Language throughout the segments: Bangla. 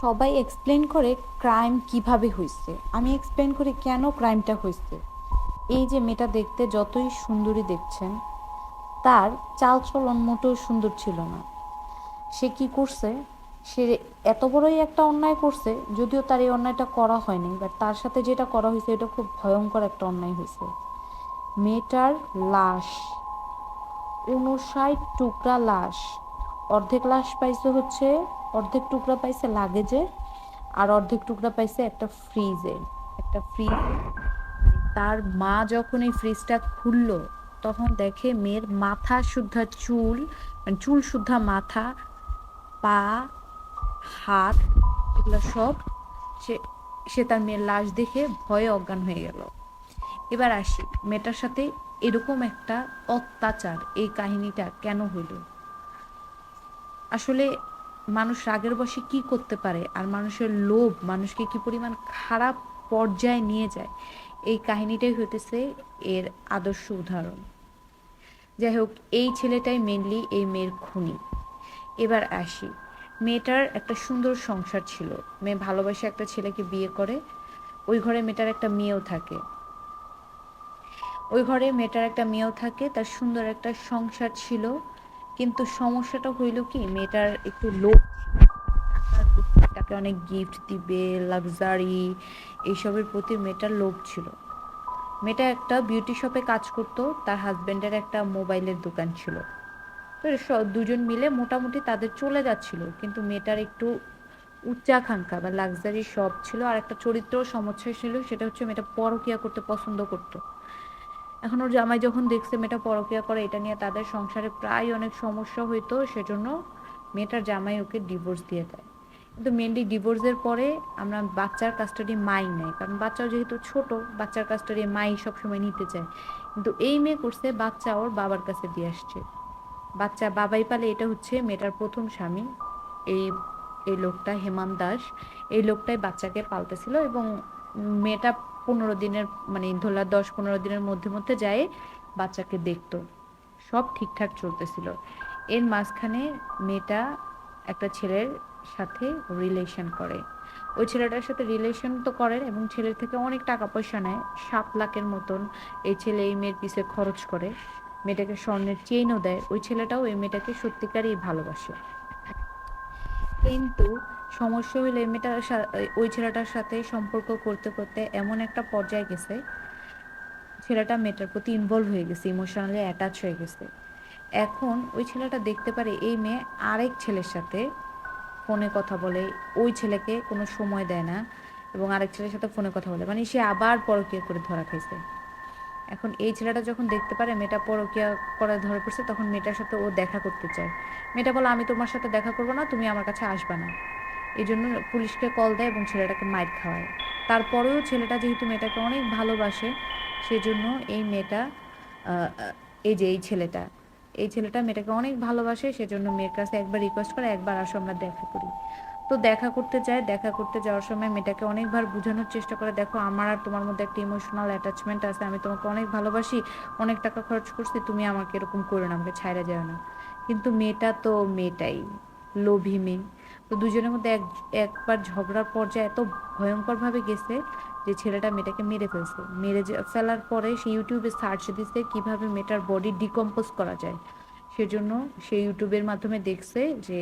সবাই এক্সপ্লেন করে ক্রাইম কীভাবে হয়েছে আমি এক্সপ্লেন করি কেন ক্রাইমটা হয়েছে এই যে মেয়েটা দেখতে যতই সুন্দরী দেখছেন, তার চালচলন মোটেও সুন্দর ছিল না। সে কি করছে? সে এত বড়ই একটা অন্যায় করছে, যদিও তার এই অন্যায়টা করা হয়নি বাট তার সাথে যেটা করা হয়েছে এটা খুব ভয়ঙ্কর একটা অন্যায় হয়েছে মেয়েটার লাশ, উনষাট টুকরা লাশ। অর্ধেক লাশ পাইছে হচ্ছে অর্ধেক টুকরা পাইছে লাগেজে আর অর্ধেক টুকরা পাইছে একটা ফ্রিজে একটা ফ্রিজ তার মা যখন এই ফ্রিজটা খুললো, তখন দেখে মেয়ের মাথা শুদ্ধা চুল মানে চুল শুদ্ধা মাথা, পা, হাত, এগুলো সব সে সে তার মেয়ের লাশ দেখে ভয়ে অজ্ঞান হয়ে গেল। এবার আসি, মেয়েটার সাথে এরকম একটা অত্যাচার এই কাহিনীটা কেন হইল? আসলে মানুষ রাগের বসে কি করতে পারে আর মানুষের লোভ মানুষকে কি পরিমাণ খারাপ পর্যায়ে নিয়ে যায়? এই কাহিনীটাই হইতেছে এর আদর্শ উদাহরণ। যাই হোক, এই ছেলেটাই মেনলি এই মেয়ের খুনি। এবার আসি। মেয়েটার একটা সুন্দর সংসার ছিল। মেয়ে ভালোবাসে একটা ছেলেকে বিয়ে করে। ওই ঘরে মেয়েটার একটা মেয়েও থাকে। ওই ঘরে মেয়েটার একটা মেয়েও থাকে, তার সুন্দর একটা সংসার ছিল। কিন্তু সমস্যাটা হইল কি, মেয়েটার একটু লোভ তাকে অনেক গিফট দিবে লাক্সারি এইসবের প্রতি মেয়েটার লোভ ছিল। মেয়েটা একটা বিউটি শপে কাজ করতো, তার হাজব্যান্ডের একটা মোবাইলের দোকান ছিল। তো দুজন মিলে মোটামুটি তাদের চলে যাচ্ছিল, কিন্তু মেয়েটার একটু উচ্চাকাঙ্ক্ষা বা লাক্সারি শপ ছিল, আর একটা চরিত্র সমস্যা ছিল, সেটা হচ্ছে মেয়েটা পরকিয়া করতে পছন্দ করতো। এখন ওর জামাই যখন দেখছে মেয়েটা পরকিয়া করে, এটা নিয়ে তাদের সংসারে প্রায় অনেক সমস্যা হইতো, সেজন্য মেয়েটার জামাই ওকে ডিভোর্স দিয়ে দেয়। কিন্তু মেনলি ডিভোর্সের পরে আমরা বাচ্চার কাস্টাডি মাই নেয় কারণ বাচ্চাও যেহেতু ছোট, বাচ্চার কাস্টাডি মাই সবসময় নিতে চায়। কিন্তু এই মেয়ে করছে, বাচ্চা ওর বাবার কাছে দিয়ে আসছে। বাচ্চা বাবাই পালে এটা হচ্ছে মেয়েটার প্রথম স্বামী। এই এই লোকটা হেমান দাস। এই লোকটাই বাচ্চাকে পালতেছিল এবং মেয়েটা পনেরো দিনের মানে ধরলা দশ পনেরো দিনের মধ্যে মধ্যে যায় বাচ্চাকে দেখতো। সব ঠিকঠাক চলতেছিল। এর মাঝখানে মেয়েটা একটা ছেলের সাথে রিলেশন করে। ওই ছেলেটার সাথে রিলেশন তো করেন এবং ছেলের থেকে অনেক টাকা পয়সা নেয়, সাত লাখের মতন। এই ছেলে এই মেয়ের পিছে খরচ করে, মেয়েটাকে স্বর্ণের চেইনও দেয়। ওই ছেলেটাও এই মেয়েটাকে সত্যিকারই ভালোবাসে। কিন্তু সমস্যা হলো, এই মেয়েটার ওই ছেলেটার সাথে সম্পর্ক করতে করতে এমন একটা পর্যায়ে গেছে, ছেলেটা মেয়েটার প্রতি ইনভলভ হয়ে গেছে ইমোশনালি অ্যাটাচ হয়ে গেছে। এখন ওই ছেলেটা দেখতে পারে এই মেয়ে আরেক ছেলের সাথে ফোনে কথা বলে, ওই ছেলেকে কোনো সময় দেয় না এবং আরেক ছেলের সাথে ফোনে কথা বলে। মানে সে আবার পরকীয়া করে ধরা খাইছে। এখন এই ছেলেটা যখন দেখতে পারে মেয়েটা পরকীয়া করে ধরে পড়ছে, তখন মেয়েটার সাথে ও দেখা করতে চায়। মেয়েটা বলে, আমি তোমার সাথে দেখা করব না, তুমি আমার কাছে আসবে না। এই জন্য পুলিশকে কল দেয় এবং ছেলেটাকে মাইর খাওয়ায়। তারপরেও ছেলেটা যেহেতু মেয়েটাকে অনেক ভালোবাসে, সেজন্য এই মেয়েটা এই যে এই ছেলেটা এই ছেলেটা মেয়েটাকে অনেক ভালোবাসে, সেজন্য মেয়ের কাছে একবার রিকোয়েস্ট করে, একবার আসো আমরা দেখা করি। তো দেখা করতে যায়, দেখা করতে যাওয়ার সময় মেয়েটাকে অনেকবার বোঝানোর চেষ্টা করে, দেখো, আমার আর তোমার মধ্যে একটা ইমোশনাল অ্যাটাচমেন্ট আছে, আমি তোমাকে অনেক ভালোবাসি, অনেক টাকা খরচ করছি, তুমি আমাকে এরকম করো না, আমাকে ছাইরা যাও না। কিন্তু মেয়েটা তো মেয়েটাই, লোভী মেয়ে। তো দুজনের মধ্যে এক, একবার ঝগড়ার পর্যায়ে এত ভয়ঙ্করভাবে গেছে যে ছেলেটা মেয়েটাকে মেরে ফেলছে। মেরে ফেলার পরে সে ইউটিউবে সার্চ দিছে কীভাবে মেয়েটার বডি ডিকম্পোজ করা যায়। সেজন্য সে ইউটিউবের মাধ্যমে দেখছে যে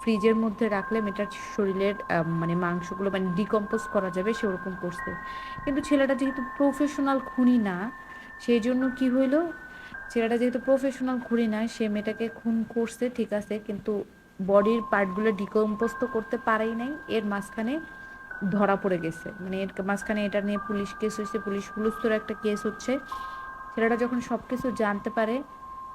ফ্রিজের মধ্যে রাখলে মেয়েটার শরীরের মানে মাংসগুলো মানে ডিকম্পোজ করা যাবে সেরকম করছে। কিন্তু ছেলেটা যেহেতু প্রফেশনাল খুনি না সেই জন্য কি হইল? ছেলেটা যেহেতু প্রফেশনাল খুনি না, সে মেয়েটাকে খুন করছে, ঠিক আছে, কিন্তু বডির পার্টগুলো ডিকম্পোজ তো করতে পারেই নাই, এর মাঝখানে ধরা পড়ে গেছে। মানে এর মাঝখানে এটা নিয়ে পুলিশ কেস হয়েছে, পুলিশ হুলস্থুর একটা কেস হচ্ছে। ছেলেটা যখন সব কিছু জানতে পারে,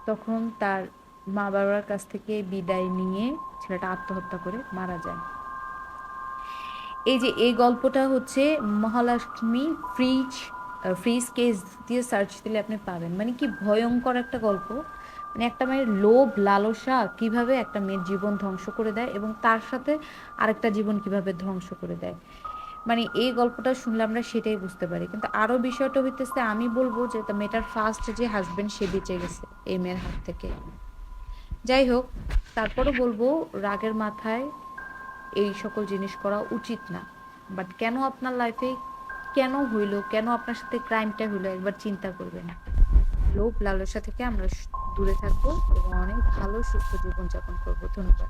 তখন তার মা বাবার কাছ থেকে বিদায় নিয়ে ছেলেটা আত্মহত্যা করে মারা যায়। এই যে এই গল্পটা হচ্ছে মহালক্ষ্মী ফ্রিজ ফ্রিজ কেস দিয়ে সার্চ দিলে আপনি পাবেন। মানে কি ভয়ঙ্কর একটা গল্প। মানে একটা মেয়ের লোভ, লালসা কীভাবে একটা মেয়ের জীবন ধ্বংস করে দেয় এবং তার সাথে আরেকটা জীবন কীভাবে ধ্বংস করে দেয়? মানে এই গল্পটা শুনলে আমরা সেটাই বুঝতে পারি। কিন্তু আরও বিষয়টা হইতেছে, আমি বলব যে মেয়েটার ফার্স্ট যে হাজবেন্ড সে বেঁচে গেছে এই মেয়ের হাত থেকে। যাই হোক, তারপরও বলব রাগের মাথায় এই সকল জিনিস করা উচিত না। বাট কেন আপনার লাইফে কেন হইল, কেন আপনার সাথে ক্রাইমটা হইল একবার চিন্তা করবেন। লোভ, লালসা থেকে আমরা দূরে থাকব এবং অনেক ভালো সুস্থ জীবনযাপন করব। ধন্যবাদ।